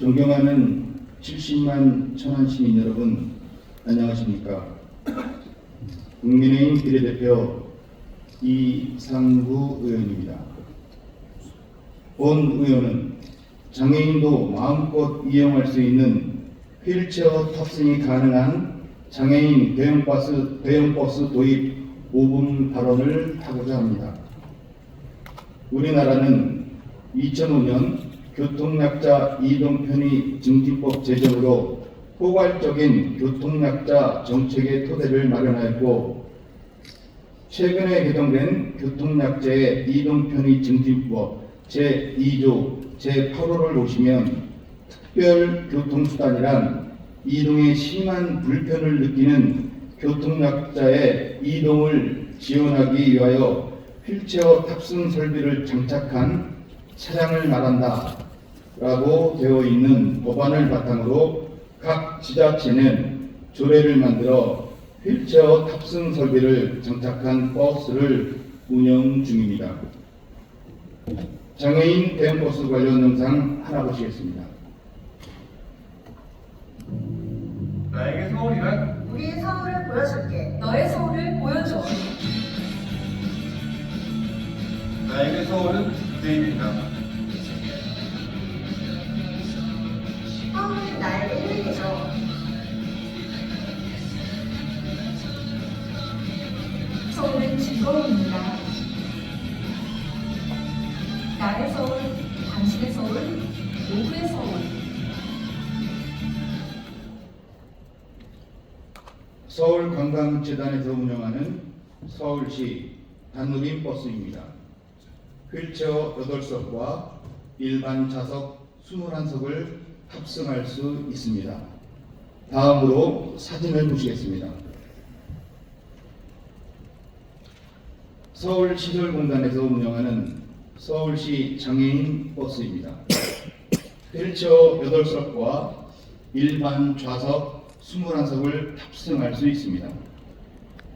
존경하는 70만 천안 시민 여러분, 안녕하십니까? 국민의힘 비례대표 이상구 의원입니다. 본 의원은 장애인도 마음껏 이용할 수 있는 휠체어 탑승이 가능한 장애인 대형버스, 대형버스 도입 5분 발언을 하고자 합니다. 우리나라는 2005년 교통약자 이동편의 증진법 제정으로 포괄적인 교통약자 정책의 토대를 마련하였고 최근에 개정된 교통약자의 이동편의 증진법 제2조 제8호를 보시면 특별 교통수단이란 이동에 심한 불편을 느끼는 교통약자의 이동을 지원하기 위하여 휠체어 탑승 설비를 장착한 차량을 말한다. 라고 되어 있는 법안을 바탕으로 각 지자체는 조례를 만들어 휠체어 탑승 설비를 장착한 버스를 운영 중입니다. 장애인 대형버스 관련 영상 하나 보시겠습니다. 나에게 서울이란 우리의 서울을 보여줄게. 너의 서울을 보여줘. 나에게 서울은 무대입니다. 서울은 나에게 힐링이죠. 서울은 즐거움입니다. 나의 서울, 당신의 서울, 모두의 서울. 서울관광재단에서 운영하는 서울시 단누림 버스입니다. 휠체어 8석과 일반 좌석 21석을 탑승할 수 있습니다. 다음으로 사진을 보시겠습니다. 서울시설공단에서 운영하는 서울시 장애인 버스입니다. 휠체어 8석과 일반 좌석 21석을 탑승할 수 있습니다.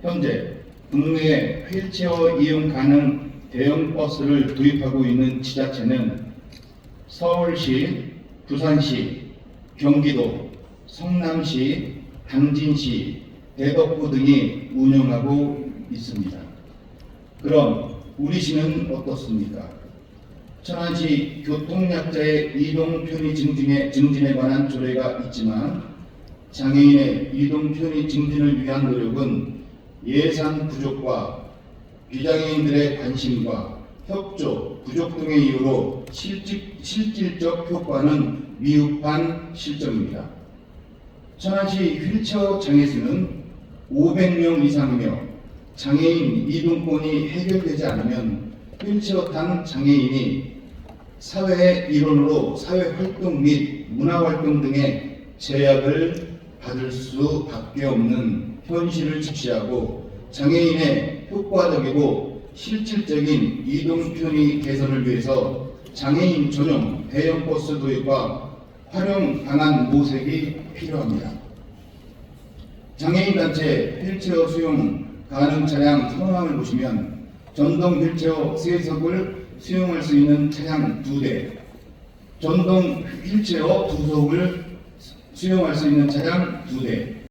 현재 국내에 휠체어 이용 가능 대형 버스를 도입하고 있는 지자체는 서울시, 부산시, 경기도, 성남시, 당진시, 대덕구 등이 운영하고 있습니다. 그럼 우리 시는 어떻습니까? 천안시 교통약자의 이동 편의 증진에, 증진에 관한 조례가 있지만 장애인의 이동 편의 증진을 위한 노력은 예산 부족과 비장애인들의 관심과 협조 부족 등의 이유로 실질, 실질적 효과는 미흡한 실정입니다. 천안시 휠체어 장애수는 500명 이상이며 장애인 이동권이 해결되지 않으면 휠체어 탄 장애인이 사회 일원으로 사회 활동 및 문화 활동 등의 제약을 받을 수밖에 없는 현실을 직시하고 장애인의 효과적이고 실질적인 이동 편의 개선을 위해서 장애인 전용 대형 버스 도입과 활용 방안 모색이 필요합니다. 장애인 단체 휠체어 수용 가능 차량 상황을 보시면 전동 휠체어 3석을 수용할 수 있는 차량 2대, 전동 휠체어 2석을 수용할 수 있는 차량 2대,